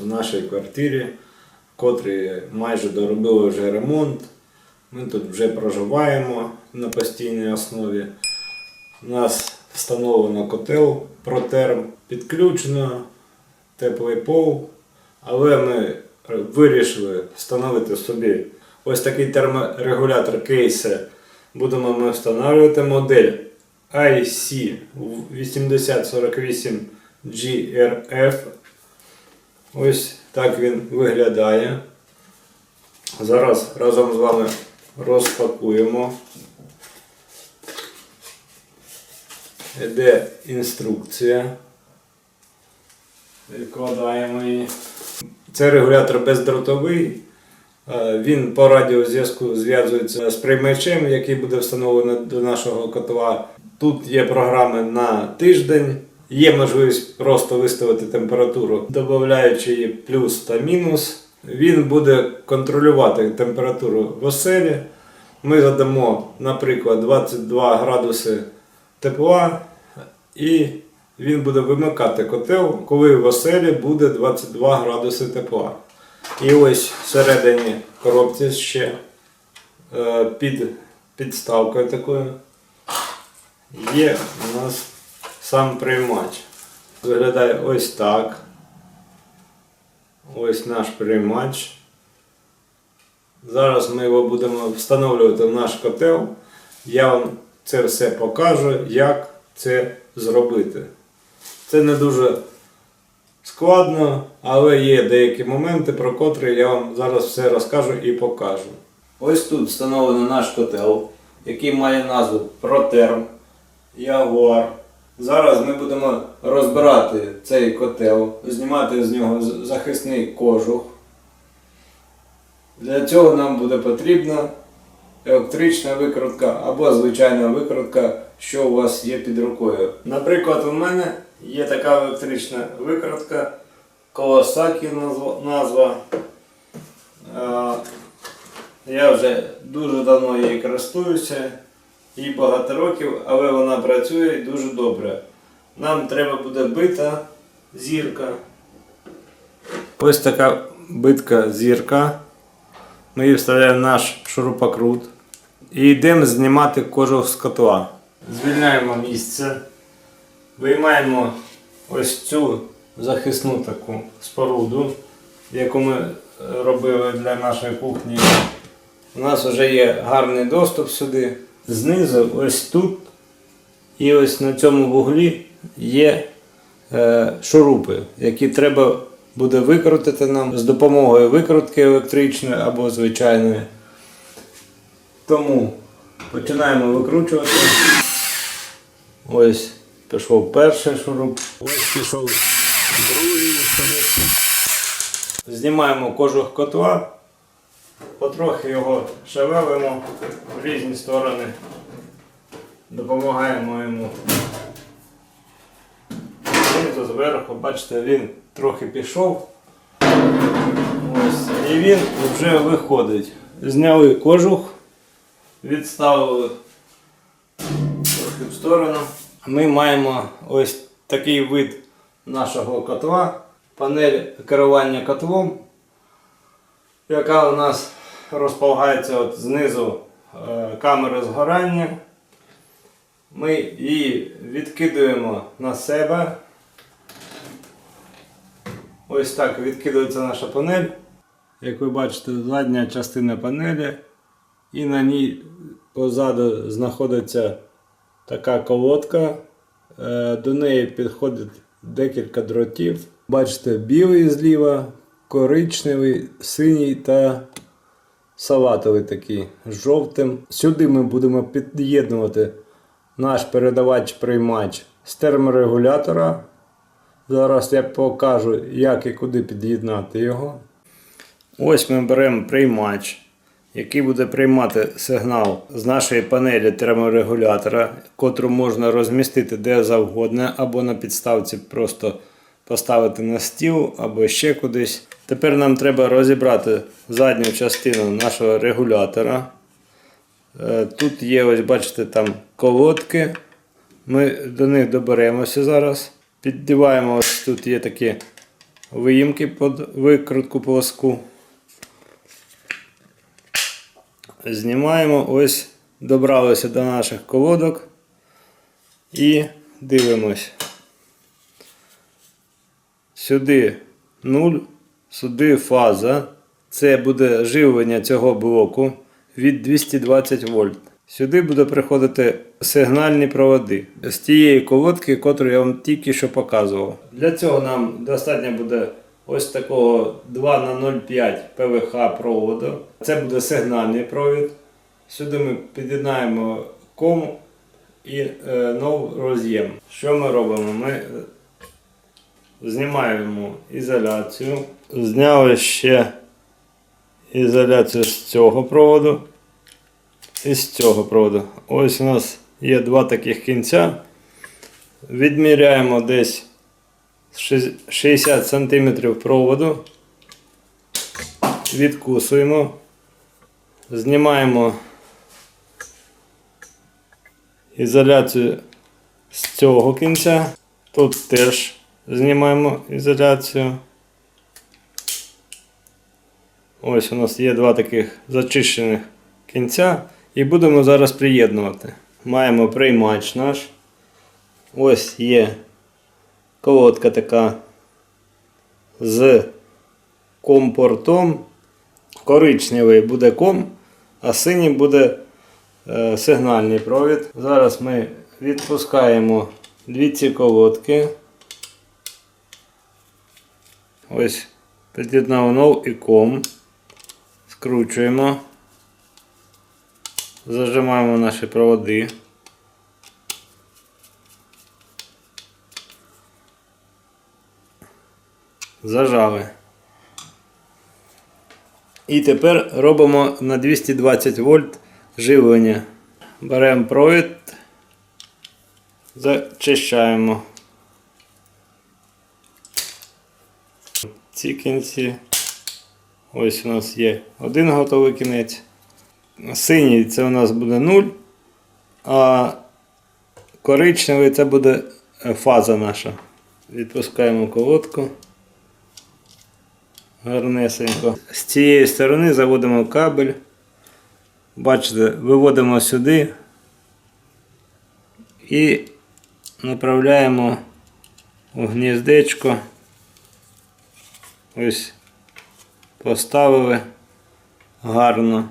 в нашій квартирі, котрі майже доробили вже ремонт. Ми тут вже проживаємо на постійній основі. У нас встановлено котел протерм, підключено теплий пол, але ми вирішили встановити собі ось такий терморегулятор кейси. Будемо ми встановлювати модель IC 8048 GRF. Ось так він виглядає. Зараз разом з вами розпакуємо. Іде інструкція. Відкладаємо її. Це регулятор бездротовий. Е, Він по радіозв'язку зв'язується з приймачем, який буде встановлено до нашого котла. Тут є програми на тиждень. Є можливість просто виставити температуру, додаючи її плюс та мінус. Він буде контролювати температуру в оселі. Ми задамо, наприклад, 22 градуси тепла, і він буде вимикати котел, коли в оселі буде 22 градуси тепла. І ось всередині коробці ще е, під підставкою такою є у нас сам приймач. Виглядає ось так. Ось наш приймач. Зараз ми його будемо встановлювати в наш котел. Я вам це все покажу, як це зробити. Це не дуже складно, але є деякі моменти, про котрі я вам зараз все розкажу і покажу. Ось тут встановлено наш котел, який має назву Протерм Jaguar. Зараз ми будемо розбирати цей котел, знімати з нього захисний кожух. Для цього нам буде потрібна електрична викрутка або звичайна викрутка, що у вас є під рукою. Наприклад, у мене є така електрична викрутка Kawasaki назва. Е, Я вже дуже давно її користуюся, їй багато років, але вона працює дуже добре. Нам треба буде бита зірка. Ось така битка зірка. Ми її вставляємо в наш шурупокрут. І йдемо знімати кожух з котла. Звільняємо місце. Виймаємо ось цю захисну таку споруду, яку ми робили для нашої кухні. У нас вже є гарний доступ сюди. Знизу, ось тут і ось на цьому вуглі є е, шурупи, які треба буде викрутити нам з допомогою викрутки електричної або звичайної. Тому починаємо викручувати. Ось пішов перший шуруп. Ось пішов другий шуруп. Знімаємо кожух котла, потрохи його шевелимо в різні сторони. Допомагаємо йому. Знизу зверху, бачите, він трохи пішов. Ось, і він вже виходить. Зняли кожух, відставили трохи в сторону. Ми маємо ось такий вид нашого котла, панель керування котлом, яка у нас розполагається от знизу е, камери згорання. Ми її відкидуємо на себе. Ось так відкидується наша панель. Як ви бачите, задня частина панелі. І на ній позаду знаходиться така колодка. Е, До неї підходить декілька дротів. Бачите, білий зліва, коричневий, синій та салатовий такий з жовтим. Сюди ми будемо під'єднувати наш передавач-приймач з терморегулятора. Зараз я покажу, як і куди під'єднати його. Ось ми беремо приймач, який буде приймати сигнал з нашої панелі терморегулятора, котру можна розмістити де завгодно, або на підставці просто поставити на стіл, або ще кудись. Тепер нам треба розібрати задню частину нашого регулятора. Е, Тут є, ось бачите, там колодки. Ми до них доберемося зараз. Піддіваємо, ось тут є такі виїмки під викрутку плоску. Знімаємо, ось добралися до наших колодок і дивимось. Сюди 0, сюди фаза. Це буде живлення цього блоку від 220 вольт. Сюди буде приходити сигнальні проводи з тієї колодки, яку я вам тільки що показував. Для цього нам достатньо буде ось такого 2 на 0,5 ПВХ проводу. Це буде сигнальний провід. Сюди ми під'єднаємо ком і е, нов роз'єм. Що ми робимо? Ми знімаємо ізоляцію. Зняли ще ізоляцію з цього проводу і з цього проводу. Ось у нас є два таких кінця. Відміряємо десь 60 см проводу. Відкусуємо. Знімаємо ізоляцію з цього кінця. Тут теж знімаємо ізоляцію. Ось у нас є два таких зачищених кінця. І будемо зараз приєднувати. Маємо приймач наш. Ось є колодка така з компортом. Коричневий буде ком, а синій буде е, сигнальний провід. Зараз ми відпускаємо дві ці колодки. Ось під'єднав і ком. Скручуємо. Зажимаємо наші проводи. Зажали. І тепер робимо на 220 вольт живлення. Беремо провід, зачищаємо. Ці кінці. Ось у нас є один готовий кінець. Синій це у нас буде 0, а коричневий це буде е, фаза наша. Відпускаємо колодку. Гарнесенько. З цієї сторони заводимо кабель. Бачите, виводимо сюди і направляємо у гніздечко. Ось поставили гарно.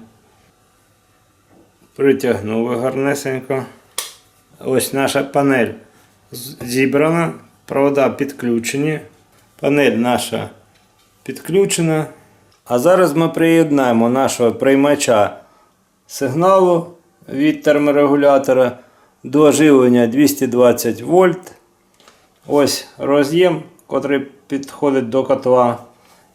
Притягнули гарнесенько. Ось наша панель зібрана, провода підключені. Панель наша підключена. А зараз ми приєднаємо нашого приймача сигналу від терморегулятора до живлення 220 вольт. Ось роз'єм, котрий підходить до котла.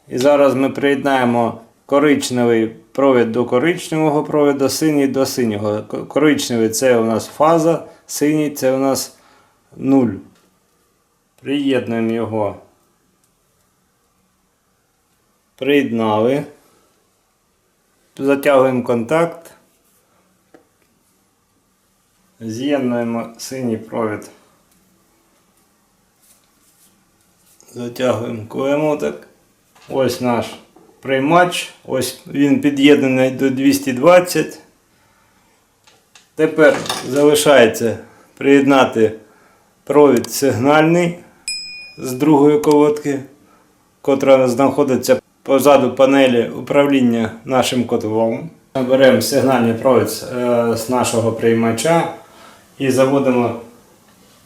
І зараз ми приєднаємо коричневий провід до коричневого провіду, синій до синього. Коричневий це у нас фаза, синій це у нас нуль. Приєднуємо його. Приєднали. Затягуємо контакт. З'єднуємо синій провід. Затягуємо клемоток. Ось наш приймач. Ось він під'єднаний до 220. Тепер залишається приєднати провід сигнальний з другої колодки, котра знаходиться позаду панелі управління нашим котлом. Беремо сигнальний провід е, з нашого приймача і заводимо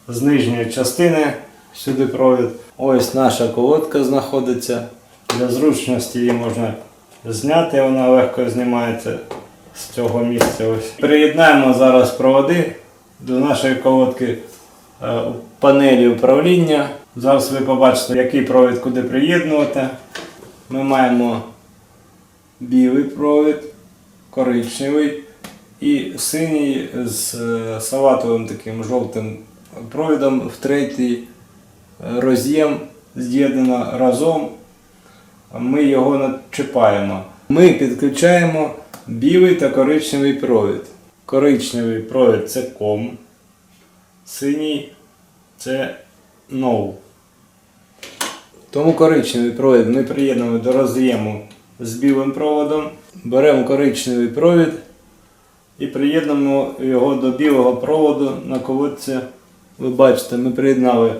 з нижньої частини сюди провід. Ось наша колодка знаходиться. Для зручності її можна зняти, вона легко знімається з цього місця. Ось. Приєднаємо зараз проводи до нашої колодки е, у панелі управління. Зараз ви побачите, який провід куди приєднувати. Ми маємо білий провід, коричневий і синій з е, салатовим таким жовтим провідом в третій е, роз'єм з'єднано разом. Ми його начіпаємо. Ми підключаємо білий та коричневий провід. Коричневий провід це ком, синій це ноу. Тому коричневий провід ми приєднуємо до роз'єму з білим проводом. Беремо коричневий провід і приєднуємо його до білого проводу на колодці. Ви бачите, ми приєднали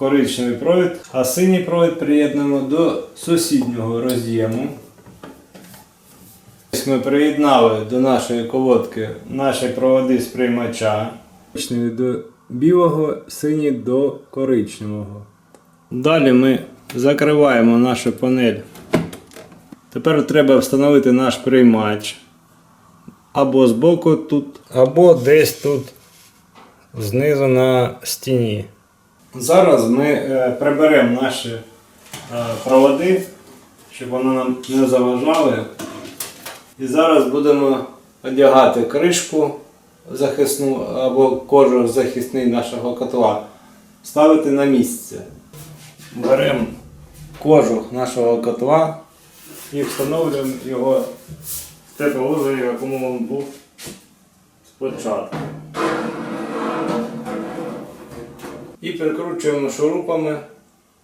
коричневий провід, а синій провід приєднуємо до сусіднього роз'єму. Ми приєднали до нашої колодки наші проводи з приймача. Коричневий до білого, синій до коричневого. Далі ми закриваємо нашу панель. Тепер треба встановити наш приймач. Або збоку тут, або десь тут знизу на стіні. Зараз ми е, приберемо наші е, проводи, щоб вони нам не заважали. І зараз будемо одягати кришку захисну або кожух захисний нашого котла, ставити на місце. Беремо кожух нашого котла і встановлюємо його в те положення, в якому він був спочатку. І прикручуємо шурупами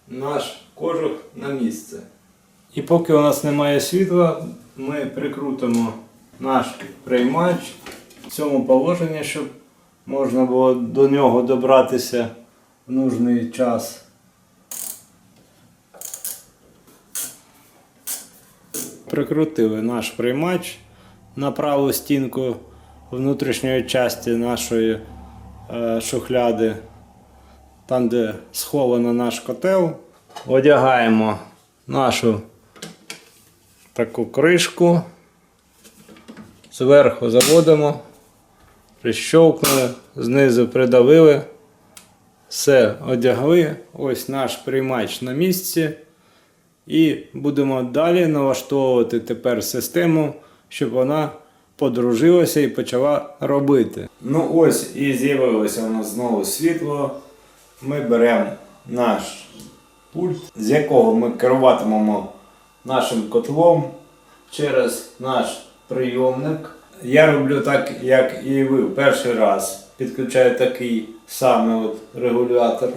наш кожух на місце. І поки у нас немає світла, ми прикрутимо наш приймач в цьому положенні, щоб можна було до нього добратися в нужний час. Прикрутили наш приймач на праву стінку внутрішньої частини нашої е, шухляди, там, де сховано наш котел. Одягаємо нашу таку кришку, зверху заводимо, прищовкнули, знизу придавили. Все, одягли. Ось наш приймач на місці. І будемо далі налаштовувати тепер систему, щоб вона подружилася і почала робити. Ну ось і з'явилося у нас знову світло. Ми беремо наш пульт, з якого ми керуватимемо нашим котлом через наш прийомник. Я роблю так, як і ви перший раз. Підключаю такий самий от регулятор.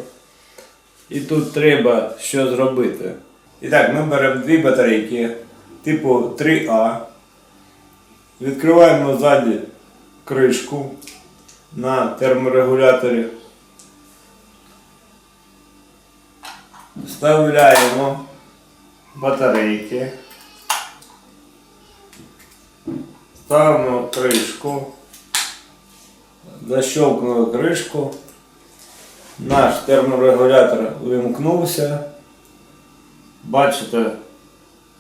І тут треба що зробити. І так, ми беремо дві батарейки типу 3А. Відкриваємо ззаді кришку на терморегуляторі. Вставляємо батарейки. Ставимо кришку. Защелкнули кришку. Наш терморегулятор вимкнувся. Бачите,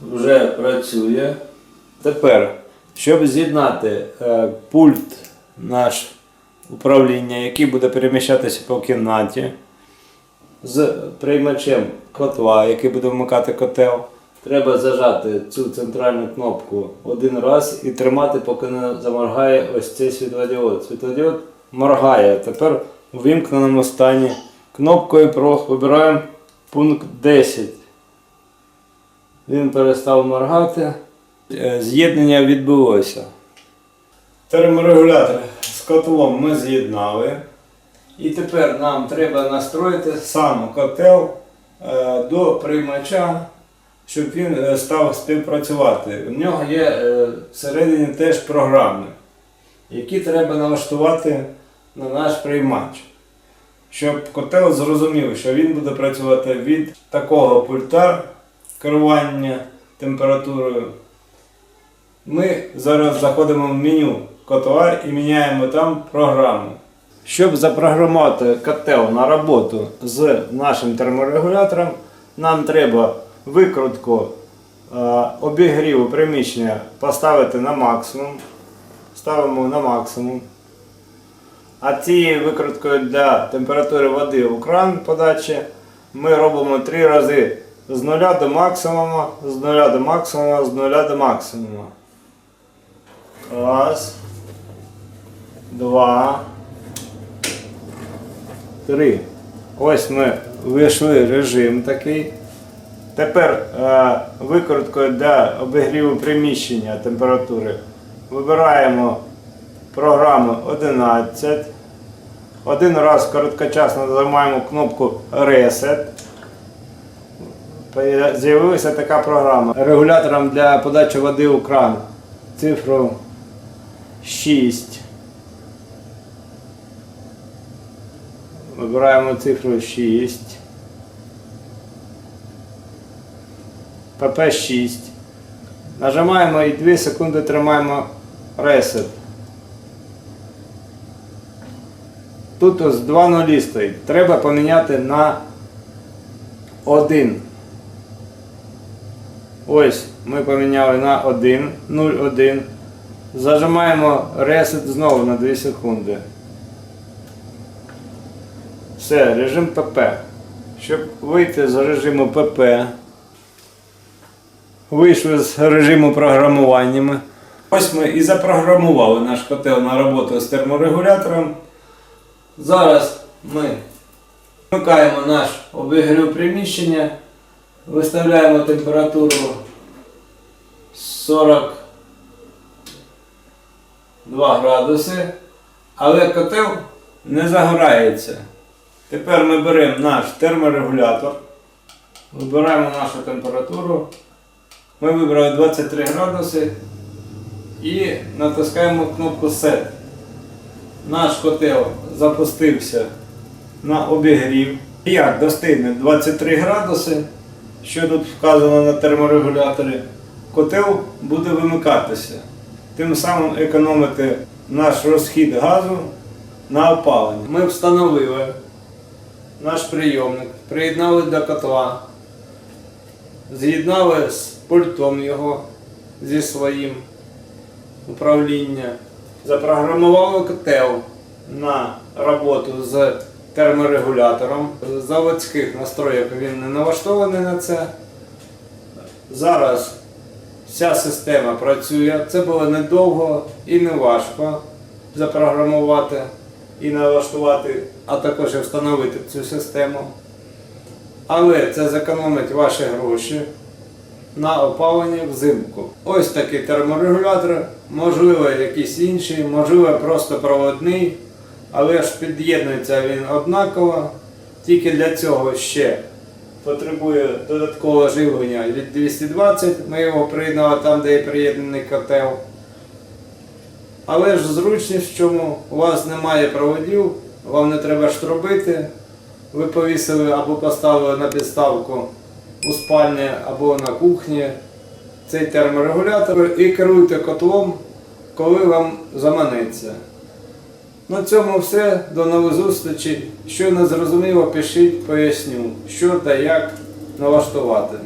вже працює. Тепер, щоб з'єднати е, пульт наш управління, який буде переміщатися по кімнаті, з приймачем котла, який буде вмикати котел, треба зажати цю центральну кнопку один раз і тримати, поки не заморгає ось цей світлодіод. Світлодіод моргає. Тепер у вимкненому стані кнопкою PRO вибираємо пункт 10. Він перестав моргати. Е, З'єднання відбулося. Терморегулятор з котлом ми з'єднали. І тепер нам треба настроїти сам котел до приймача, щоб він е, став співпрацювати. У нього є е, всередині теж програми, які треба налаштувати на наш приймач. Щоб котел зрозумів, що він буде працювати від такого пульта керування температурою. Ми зараз заходимо в меню котла і міняємо там програму. Щоб запрограмувати котел на роботу з нашим терморегулятором, нам треба викрутку е, обігріву приміщення поставити на максимум. Ставимо на максимум. А цією викруткою для температури води у кран подачі ми робимо три рази з нуля до максимуму, з нуля до максимуму, з нуля до максимуму. Раз. Два. Три. Ось ми вийшли режим такий. Тепер е, викруткою для обігріву приміщення температури вибираємо програму 11. Один раз короткочасно нажимаємо кнопку Reset. з'явилася така програма. Регулятором для подачі води у кран. Цифру 6. Вибираємо цифру 6. ПП6. Нажимаємо і 2 секунди тримаємо Reset. Тут ось два нулі стоїть. Треба поміняти на 1. Ось ми поміняли на 1, 0,1. Зажимаємо Reset знову на 2 секунди. Все, режим ПП. Щоб вийти з режиму ПП, вийшли з режиму програмування. Ось ми і запрограмували наш котел на роботу з терморегулятором. Зараз ми вмикаємо наш обігрів приміщення, виставляємо температуру 42 градуси, але котел не загорається. Тепер ми беремо наш терморегулятор, вибираємо нашу температуру. Ми вибрали 23 градуси і натискаємо кнопку Set. Наш котел запустився на обігрів. Як достигне 23 градуси, що тут вказано на терморегуляторі, котел буде вимикатися. Тим самим економити наш розхід газу на опалення. Ми встановили наш прийомник, приєднали до котла, з'єднали з пультом його зі своїм управління, запрограмували котел на роботу з терморегулятором. Заводських настроїв він не налаштований на це. Зараз вся система працює. Це було недовго і не важко запрограмувати і налаштувати, а також і встановити цю систему. Але це зекономить ваші гроші на опалення взимку. Ось такий терморегулятор, можливо, якийсь інший, можливо, просто проводний, але ж під'єднується він однаково. Тільки для цього ще потребує додаткового живлення від 220. Ми його приєднали там, де є приєднаний котел. Але ж зручність в чому у вас немає проводів, вам не треба штробити. Ви повісили або поставили на підставку у спальні або на кухні цей терморегулятор і керуйте котлом, коли вам заманеться. На цьому все. До нових зустрічей. Що не зрозуміло, пишіть, поясню, що та як налаштувати.